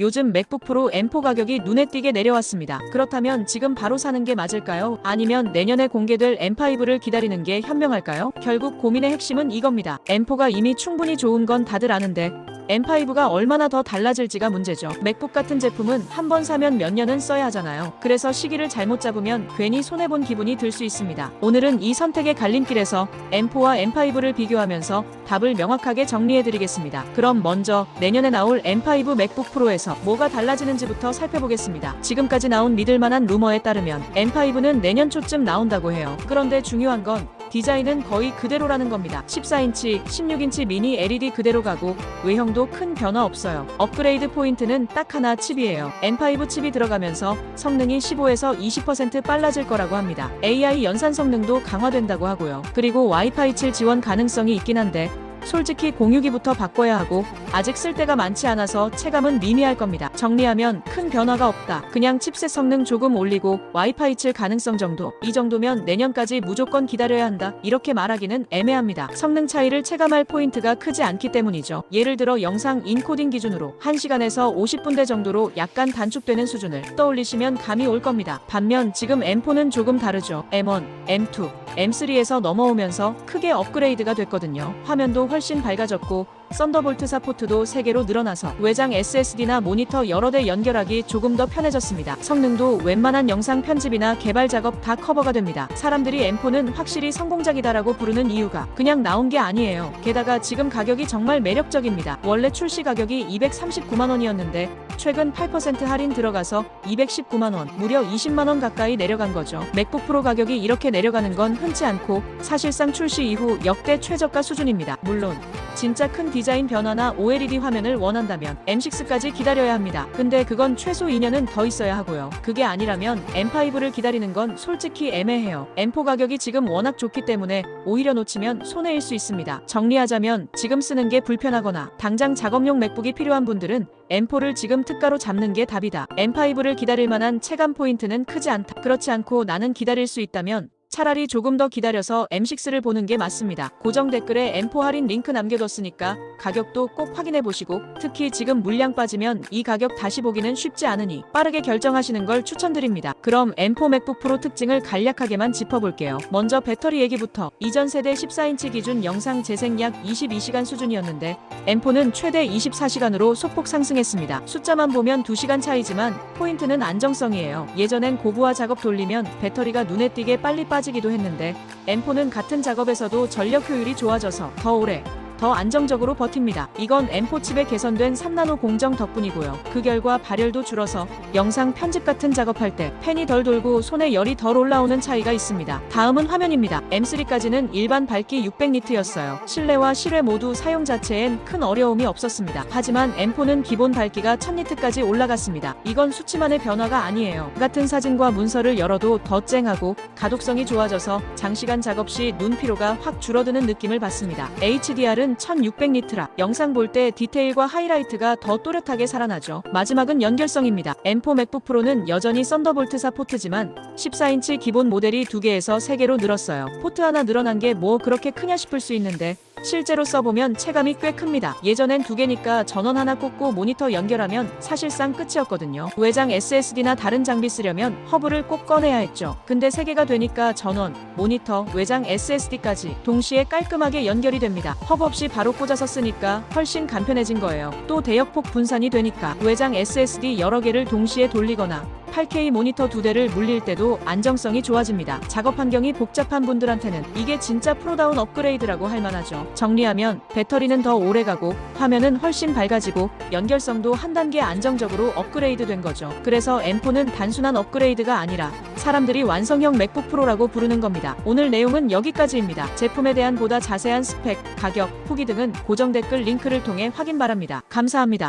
요즘 맥북 프로 M4 가격이 눈에 띄게 내려왔습니다. 그렇다면 지금 바로 사는 게 맞을까요? 아니면 내년에 공개될 M5를 기다리는 게 현명할까요? 결국 고민의 핵심은 이겁니다. M4가 이미 충분히 좋은 건 다들 아는데 M5가 얼마나 더 달라질지가 문제죠. 맥북 같은 제품은 한 번 사면 몇 년은 써야 하잖아요. 그래서 시기를 잘못 잡으면 괜히 손해본 기분이 들 수 있습니다. 오늘은 이 선택의 갈림길에서 M4와 M5를 비교하면서 답을 명확하게 정리해드리겠습니다. 그럼 먼저 내년에 나올 M5 맥북 프로에서 뭐가 달라지는지부터 살펴보겠습니다. 지금까지 나온 믿을만한 루머에 따르면 M5는 내년 초쯤 나온다고 해요. 그런데 중요한 건 디자인은 거의 그대로라는 겁니다. 14인치, 16인치 미니 LED 그대로 가고 외형도 큰 변화 없어요. 업그레이드 포인트는 딱 하나 칩이에요. M5 칩이 들어가면서 성능이 15에서 20% 빨라질 거라고 합니다. AI 연산 성능도 강화된다고 하고요. 그리고 와이파이 7 지원 가능성이 있긴 한데 솔직히 공유기부터 바꿔야 하고 아직 쓸 때가 많지 않아서 체감은 미미할 겁니다. 정리하면 큰 변화가 없다. 그냥 칩셋 성능 조금 올리고 와이파이 7 가능성 정도. 이 정도면 내년까지 무조건 기다려야 한다. 이렇게 말하기는 애매합니다. 성능 차이를 체감할 포인트가 크지 않기 때문이죠. 예를 들어 영상 인코딩 기준으로 1시간에서 50분대 정도로 약간 단축되는 수준을 떠올리시면 감이 올 겁니다. 반면 지금 M4는 조금 다르죠. M1, M2, M3에서 넘어오면서 크게 업그레이드가 됐거든요. 화면도 훨씬 밝아졌고 썬더볼트4 포트도 3개로 늘어나서 외장 SSD나 모니터 여러 대 연결하기 조금 더 편해졌습니다. 성능도 웬만한 영상 편집이나 개발 작업 다 커버가 됩니다. 사람들이 M4는 확실히 성공작이다라고 부르는 이유가 그냥 나온 게 아니에요. 게다가 지금 가격이 정말 매력적입니다. 원래 출시 가격이 239만 원이었는데 최근 8% 할인 들어가서 219만 원, 무려 20만 원 가까이 내려간 거죠. 맥북 프로 가격이 이렇게 내려가는 건 흔치 않고 사실상 출시 이후 역대 최저가 수준입니다. 물론 진짜 큰 디자인 변화나 OLED 화면을 원한다면 M6까지 기다려야 합니다. 근데 그건 최소 2년은 더 있어야 하고요. 그게 아니라면 M5를 기다리는 건 솔직히 애매해요. M4 가격이 지금 워낙 좋기 때문에 오히려 놓치면 손해일 수 있습니다. 정리하자면 지금 쓰는 게 불편하거나 당장 작업용 맥북이 필요한 분들은 M4를 지금 특가로 잡는 게 답이다. M5를 기다릴 만한 체감 포인트는 크지 않다. 그렇지 않고 나는 기다릴 수 있다면 차라리 조금 더 기다려서 M6를 보는 게 맞습니다. 고정 댓글에 M4 할인 링크 남겨뒀으니까 가격도 꼭 확인해 보시고 특히 지금 물량 빠지면 이 가격 다시 보기는 쉽지 않으니 빠르게 결정하시는 걸 추천드립니다. 그럼 M4 맥북 프로 특징을 간략하게만 짚어볼게요. 먼저 배터리 얘기부터 이전 세대 14인치 기준 영상 재생 약 22시간 수준이었는데 M4는 최대 24시간으로 소폭 상승했습니다. 숫자만 보면 2시간 차이지만 포인트는 안정성이에요. 예전엔 고부하 작업 돌리면 배터리가 눈에 띄게 빨리 빠지기도 했는데 M4는 같은 작업에서도 전력 효율이 좋아져서 더 오래 더 안정적으로 버팁니다. 이건 M4 칩에 개선된 3나노 공정 덕분이고요. 그 결과 발열도 줄어서 영상 편집 같은 작업할 때 펜이 덜 돌고 손에 열이 덜 올라오는 차이가 있습니다. 다음은 화면입니다. M3까지는 일반 밝기 600니트였어요. 실내와 실외 모두 사용 자체엔 큰 어려움이 없었습니다. 하지만 M4는 기본 밝기가 1000니트까지 올라갔습니다. 이건 수치만의 변화가 아니에요. 같은 사진과 문서를 열어도 더 쨍하고 가독성이 좋아져서 장시간 작업 시 눈 피로가 확 줄어드는 느낌을 받습니다. HDR 은 1600니트라 영상 볼 때 디테일과 하이라이트가 더 또렷하게 살아나죠. 마지막은 연결성입니다. M4 맥북 프로는 여전히 썬더볼트 4 포트지만 14인치 기본 모델이 2개에서 3개로 늘었어요. 포트 하나 늘어난 게 뭐 그렇게 크냐 싶을 수 있는데 실제로 써보면 체감이 꽤 큽니다. 예전엔 두 개니까 전원 하나 꽂고 모니터 연결하면 사실상 끝이었거든요. 외장 SSD나 다른 장비 쓰려면 허브를 꼭 꺼내야 했죠. 근데 세 개가 되니까 전원, 모니터, 외장 SSD까지 동시에 깔끔하게 연결이 됩니다. 허브 없이 바로 꽂아서 쓰니까 훨씬 간편해진 거예요. 또 대역폭 분산이 되니까 외장 SSD 여러 개를 동시에 돌리거나 8K 모니터 두 대를 물릴 때도 안정성이 좋아집니다. 작업 환경이 복잡한 분들한테는 이게 진짜 프로다운 업그레이드라고 할 만하죠. 정리하면 배터리는 더 오래 가고 화면은 훨씬 밝아지고 연결성도 한 단계 안정적으로 업그레이드 된 거죠. 그래서 M4는 단순한 업그레이드가 아니라 사람들이 완성형 맥북 프로라고 부르는 겁니다. 오늘 내용은 여기까지입니다. 제품에 대한 보다 자세한 스펙, 가격, 후기 등은 고정 댓글 링크를 통해 확인 바랍니다. 감사합니다.